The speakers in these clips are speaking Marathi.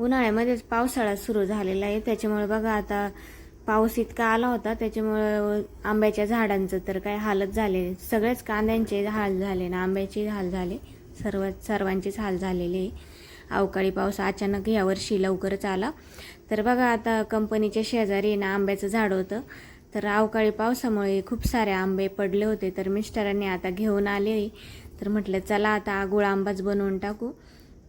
उन्हाळ्यामध्येच पावसाळा सुरू झालेला आहे. त्याच्यामुळे बघा आता पाऊस इतका आला होता त्याच्यामुळे आंब्याच्या झाडांचं तर काय हालत झाले सगळेच कांद्यांचे हाल झाले ना आंब्याचे हाल झाले. सर्व सर्वांचेच हाल झालेले आहे. अवकाळी पाऊस अचानक यावर्षी लवकरच आला. तर बघा आता कंपनीच्या शेजारी ना आंब्याचं झाड होतं. तर अवकाळी पावसामुळे खूप सारे आंबे पडले होते. तर मिस्टरांनी आता घेऊन आले तर म्हटलं चला आता गुळ आंबाच बनवून टाकू.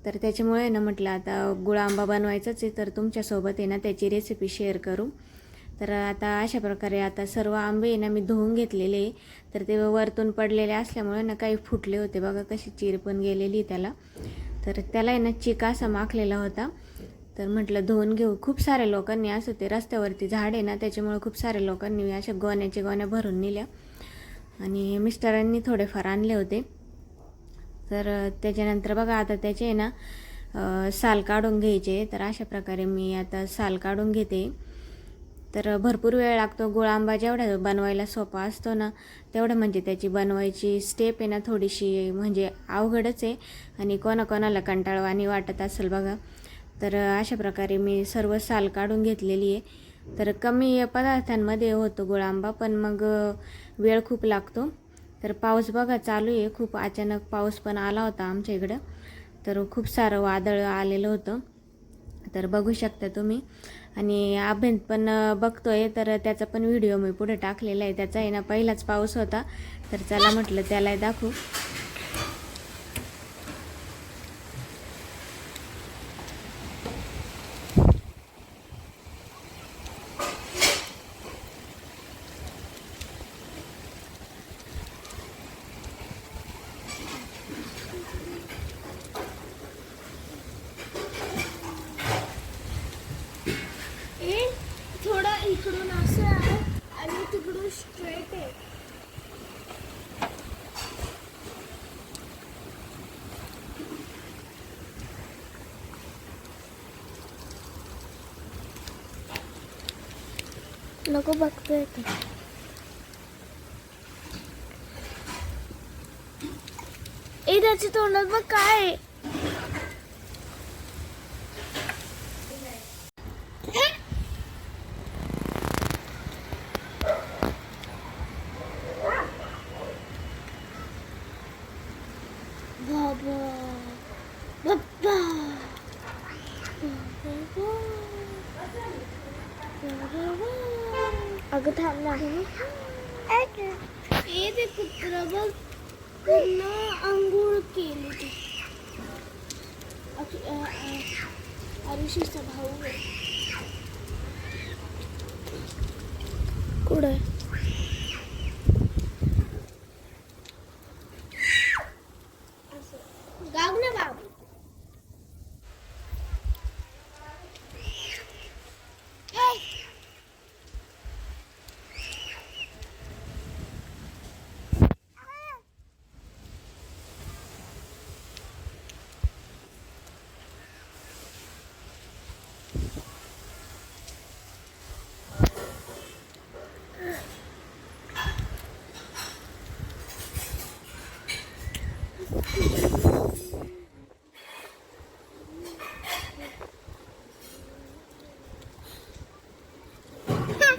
तर त्याच्यामुळे ना म्हटलं आता गुळ आंबा बनवायचाच आहे तर तुमच्यासोबत आहे ना त्याची रेसिपी शेअर करू. तर आता अशा प्रकारे आता सर्व आंबे आहे ना मी धुवून घेतलेले तर ते वरतून पडलेले असल्यामुळे ना काही फुटले होते बघा कशी चीर पण गेलेली त्याला. तर त्याला आहे ना चिका असा माखलेला होता. तर म्हटलं धुवून घेऊ. खूप साऱ्या लोकांनी असं ते रस्त्यावरती झाड आहे ना त्याच्यामुळे खूप साऱ्या लोकांनी अशा गोण्याच्या गोण्या भरून नेल्या. आणि मिस्टरांनी थोडेफार आणले होते. तर त्याच्यानंतर बघा आता त्याचे आहे ना साल काढून घ्यायचे. तर अशा प्रकारे मी आता साल काढून घेते. तर भरपूर वेळ लागतो. गुळ आंबा जेवढा बनवायला सोपा असतो ना तेवढं म्हणजे त्याची बनवायची स्टेप आहे ना थोडीशी म्हणजे अवघडच आहे. आणि कोणाकोणाला कंटाळवाणी वाटत असेल बघा. तर अशा प्रकारे मी सर्व साल काढून घेतलेली आहे. तर कमी पदार्थांमध्ये होतो गुळ आंबा पण मग वेळ खूप लागतो. तर पाऊस बघा चालू आहे. खूप अचानक पाऊस पण आला होता आमच्या इकडं. तर खूप सारं वादळ आलेलं होतं. तर बघू शकता तुम्ही. आणि अभ्यंत पण बघतोय. तर त्याचा पण व्हिडिओ मी पुढे टाकलेला आहे. त्याचा आहे ना पहिलाच पाऊस होता. तर चला म्हटलं त्याला दाखवू हे थोडं इकडून असं आहे आणि तिकडून स्ट्रेट आहे नको बघतोय ते ए त्याची तोंडात बघ काय बाबा बाबा अगं थांब ना हे ते कुत्र बघ पूर्ण अंघोळ केली ती आरुषीचा भाऊ आहे कुठं आहे? गाव ना बाबू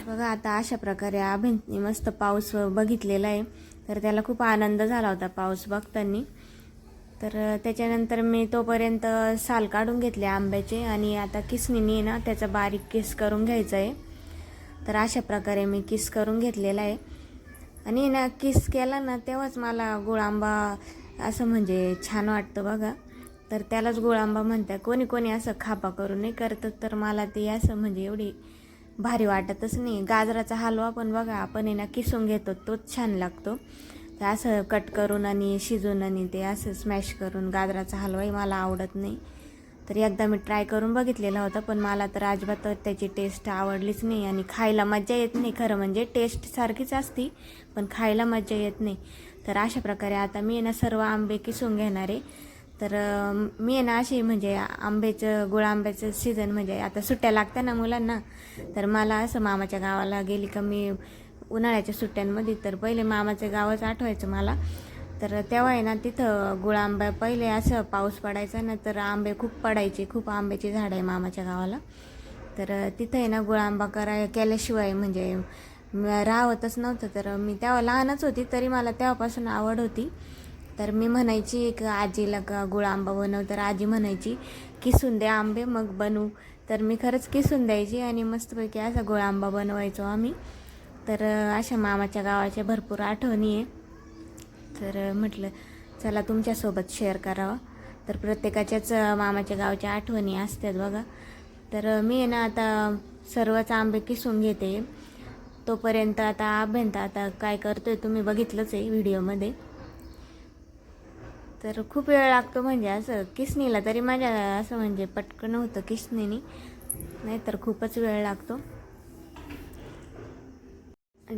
बघा आता अशा प्रकारे अभिंतनी मस्त पाऊस बघितलेला आहे. तर त्याला खूप आनंद झाला होता पाऊस बघताना. तर त्याच्यानंतर मी तोपर्यंत साल काढून घेतले आंब्याचे आणि आता किसनीनी ना त्याचा बारीक किस करून घ्यायचा आहे. तर अशा प्रकारे मी किस करून घेतलेला आहे. आणि ना किस केला ना तेव्हाच मला गुळ आंबा असं म्हणजे छान वाटतं बघा. तर त्यालाच गुळ आंबा म्हणतात. कोणी कोणी असं खापा करून नाही करतं तर मला ते असं म्हणजे एवढी भारी वाटतच नाही. गाजराचा हलवा पण बघा आपण ना किसून घेतो तोच छान लागतो. तर असं कट करून आणि शिजून आणि ते असं स्मॅश करून गाजराचा हलवाही मला आवडत नाही. तर एकदा मी ट्राय करून बघितलेला होता पण मला तर अजिबात त्याची टेस्ट आवडलीच नाही आणि खायला मज्जा येत नाही. खरं म्हणजे टेस्ट सारखीच असती पण खायला मज्जा येत नाही. तर अशा प्रकारे आता मी आहे ना सर्व आंबे किसून घेणार आहे. तर मी आहे ना अशी म्हणजे आंब्याचं गुळ आंब्याचं सीझन म्हणजे आता सुट्ट्या लागत्या ना मुलांना तर मला असं मामाच्या गावाला गेली का मी उन्हाळ्याच्या सुट्ट्यांमध्ये तर पहिले मामाचं गावच आठवायचं मला. तर तेव्हा आहे ना तिथं गुळ आंबा पहिले असं पाऊस पडायचा ना तर आंबे खूप पडायचे खूप आंब्याची झाडं आहे मामाच्या गावाला. तर तिथं आहे ना गुळ आंबा कराय केल्याशिवाय म्हणजे राहतच नव्हतं तर मी तेव्हा लहानच होती तरी मला तेव्हापासून आवड होती. तर मी म्हणायची एक आजीला का गुळ आंबा बनव. तर आजी म्हणायची किसून दे आंबे मग बनवू. तर मी खरंच किसून द्यायची आणि मस्तपैकी असा गुळ आंबा बनवायचो आम्ही. तर अशा मामाच्या गावाच्या भरपूर आठवणी आहे. तर म्हटलं चला तुमच्यासोबत शेअर करावं. तर प्रत्येकाच्याच मामाच्या गावच्या आठवणी असतात बघा. तर मी आहे ना आता सर्वच आंबे किसून घेते. तोपर्यंत आता अभ्यंत आता काय करतो आहे तुम्ही बघितलंच आहे व्हिडिओमध्ये. तर खूप वेळ लागतो म्हणजे असं किसनीला तरी माझ्या असं म्हणजे पटकन होतं किसनीनी नाहीतर खूपच वेळ लागतो.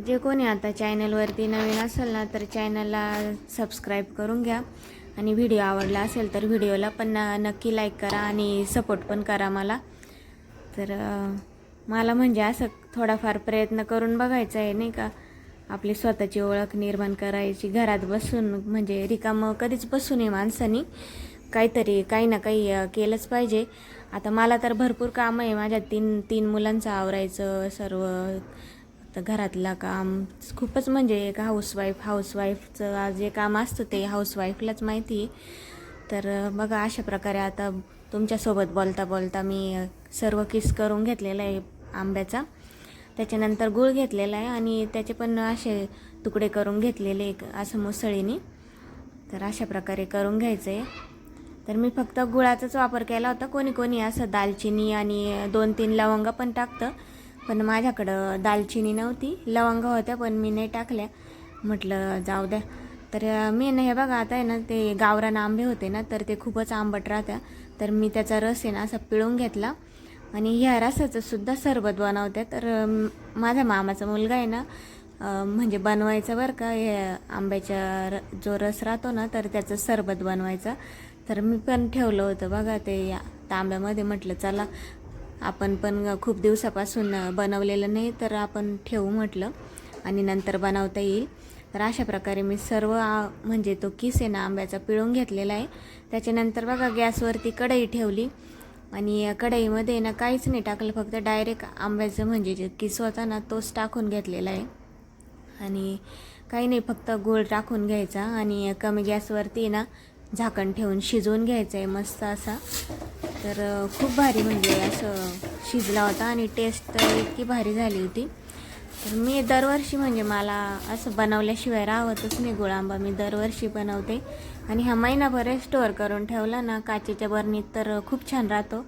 जे कोणी आता चॅनलवरती नवीन असेल ना तर चॅनलला सबस्क्राईब करून घ्या. आणि व्हिडिओ आवडला असेल तर व्हिडिओला पण न- नक्की लाईक करा आणि सपोर्ट पण करा मला. तर मला म्हणजे असं थोडाफार प्रयत्न करून बघायचा आहे नाही का? आपली स्वतःची ओळख निर्माण करायची घरात बसून म्हणजे रिकामं कधीच बसू नये माणसानी. काहीतरी काही ना काही केलंच पाहिजे. आता मला तर भरपूर कामं आहे. माझ्या तीन तीन मुलांचं आवरायचं सर्व तर घरातलं काम. खूपच म्हणजे एक हाऊसवाईफ हाऊसवाईफचं जे काम असतं ते हाऊसवाईफलाच माहिती आहे. तर बघा अशा प्रकारे आता तुमच्यासोबत बोलता बोलता मी सर्व किस करून घेतलेलं आहे. आंब्याचा. त्याच्यानंतर गूळ घेतलेला आहे आणि त्याचे पण असे तुकडे करून घेतलेले एक असं मुसळीने. तर अशा प्रकारे करून घ्यायचं आहे तर मी फक्त गुळाचाच वापर केला होता. कोणी कोणी असं दालचिनी आणि दोन तीन लवंगा पण टाकतं. पण माझ्याकडं दालचिनी नव्हती. लवंगा होत्या पण मी नाही टाकल्या. म्हटलं जाऊ द्या. तर मी ना हे बघा आता आहे ना ते गावरान आंबे होते ना तर ते खूपच आंबट राहत्या. तर मी त्याचा रस आहे ना असा पिळून घेतला. आणि ह्या रसाचं सुद्धा सरबत बनवते. तर माझा माझ्या मामाचा मुलगा आहे ना म्हणजे बनवायचं बरं का हे आंब्याच्या र जो रस राहतो ना तर त्याचं सरबत बनवायचा. तर मी पण ठेवलं होतं बघा ते या तांब्यामध्ये म्हटलं चला आपण पण खूप दिवसापासून बनवलेलं नाही तर आपण ठेवू म्हटलं. आणि नंतर बनवता येईल. तर अशा प्रकारे मी सर्व म्हणजे तो किस आहे ना आंब्याचा पिळून घेतलेला आहे. त्याच्यानंतर बघा गॅसवरती कढई ठेवली. आणि कढईमध्ये ना काहीच नाही टाकलं फक्त डायरेक्ट आंब्याचं म्हणजे जे किस होता ना तोच टाकून घेतलेला आहे. आणि काही नाही फक्त गूळ टाकून घ्यायचा आणि कमी गॅसवरती ना झाकण ठेवून शिजवून घ्यायचं आहे मस्त असा. तर खूप भारी म्हणजे असं शिजला होता आणि टेस्ट तर इतकी भारी झाली होती. तर मी दरवर्षी म्हणजे मला असं बनवल्याशिवाय राहतच नाही गुळांबा मी दरवर्षी बनवते. आणि हा महिनाभर स्टोअर करून ठेवला ना काचेच्या बरणीत तर खूप छान राहतो.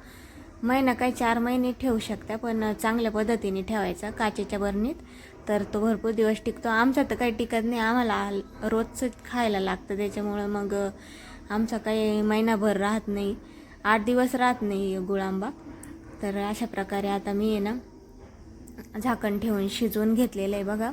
महिना काही चार महिने ठेवू शकता पण चांगल्या पद्धतीने ठेवायचा काचेच्या बरणीत. तर तो भरपूर दिवस टिकतो. आमचा तर काही टिकत नाही. आम्हाला रोजच खायला लागतं. त्याच्यामुळं मग आमचा काही महिनाभर राहत नाही. आठ दिवस राहत नाही गुळांबा. तर अशा प्रकारे आता मी आहे ना झाकण ठेवून शिजवून घेतलेलं आहे बघा.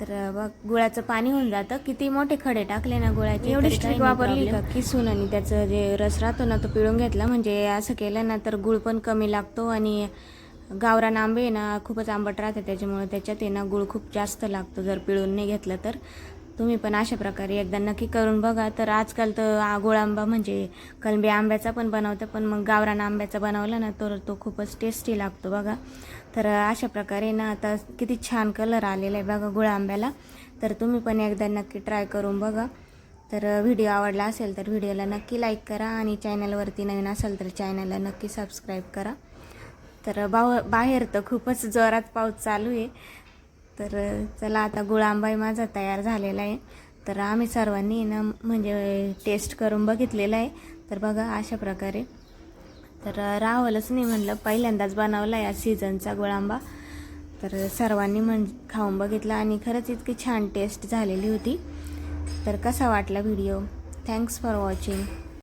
तर बघ गुळाचं पाणी होऊन जातं. किती मोठे खडे टाकले ना गुळाचे एवढी स्ट्रिक वापरली का? किसून आणि त्याचं जे रस राहतो ना तो पिळून घेतला. म्हणजे असं केलं ना तर गुळ पण कमी लागतो आणि गावरान आंबे ना खूपच आंबट राहते. त्याच्यामुळे त्याच्यात ना गुळ खूप जास्त लागतो. जर पिळून नाही घेतलं तर. तुम्ही पण अशा प्रकारे एकदा नक्की करून बघा. तर आजकाल तर आ- गोळ आंबा म्हणजे कलबी आंब्याचा पण बनवतं. पण मग गावरान आंब्याचा बनवला ना तर तो खूपच टेस्टी लागतो बघा. तर अशा प्रकारे ना आता किती छान कलर आलेला आहे बघा गुळ आंब्याला तर तुम्ही पण एकदा नक्की ट्राय करून बघा. तर व्हिडिओ आवडला असेल तर व्हिडिओला नक्की लाईक करा आणि चॅनलवरती नवीन असेल तर चॅनलला नक्की सबस्क्राईब करा. तर बाव बाहेर तर खूपच जोरात पाऊस चालू आहे. तर चला आता गुळ आंबाही माझा तयार झालेला आहे. तर आम्ही सर्वांनी ना म्हणजे टेस्ट करून बघितलेला आहे. तर बघा अशा प्रकारे. तर राहावलंच नाही म्हणलं. पहिल्यांदाच बनवला या सीझनचा गोळांबा. तर सर्वांनी म्हण खाऊन बघितला आणि खरंच इतकी छान टेस्ट झालेली होती. तर कसा वाटला व्हिडिओ थँक्स फॉर वॉचिंग